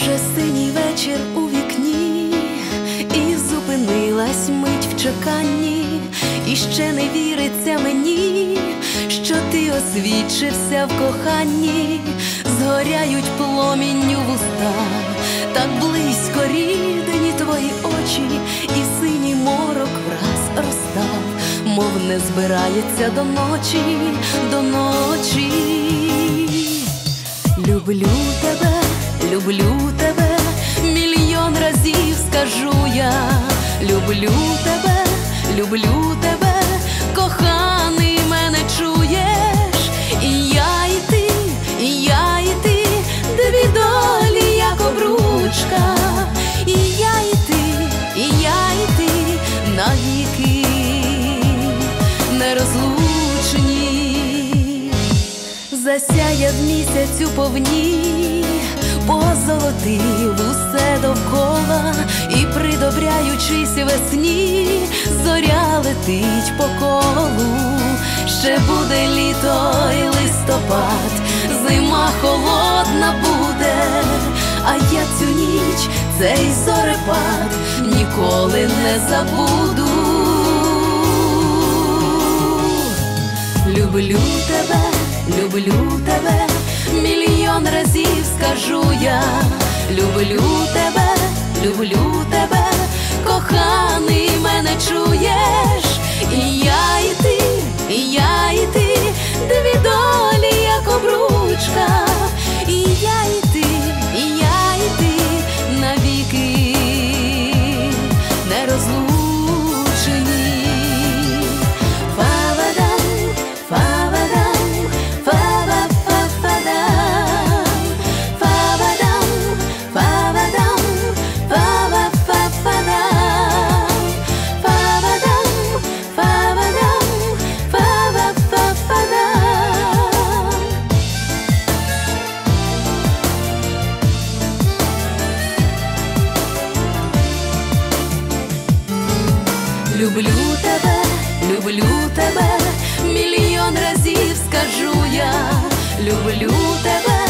Вже синій вечір у вікні, і зупинилась мить в чеканні, і ще не віриться мені, що ти освічився в коханні, згоряють пломінню вуста, так близько рідні твої очі, і синій морок враз розстав, мов не збирається до ночі, до ночі. Люблю тебе, люблю тебе, мільйон разів скажу я, люблю тебе, люблю тебе, коханий мене чуєш, і я, і ти, і я, і ти, дві долі, як обручка, і я, і ти, і я, і ти навіки нерозлучні. Засяяв місяць у повні, позолотив усе довкола, і придобряючись весні, зоря летить по колу, ще буде літо і листопад, зима холодна буде, а я цю ніч, цей зорепад ніколи не забуду. Люблю тебе, люблю тебе, мільйон разів скажу я, люблю тебе, люблю тебе, коханий мене чуєш, і я, і ти, і я, і ти, дві долі, як обручка, і я, і ти, і я, і ти навіки нерозлучні. Фа-ба-дам, Люблю тебе, люблю тебе, мільйон разів скажу я, люблю тебе,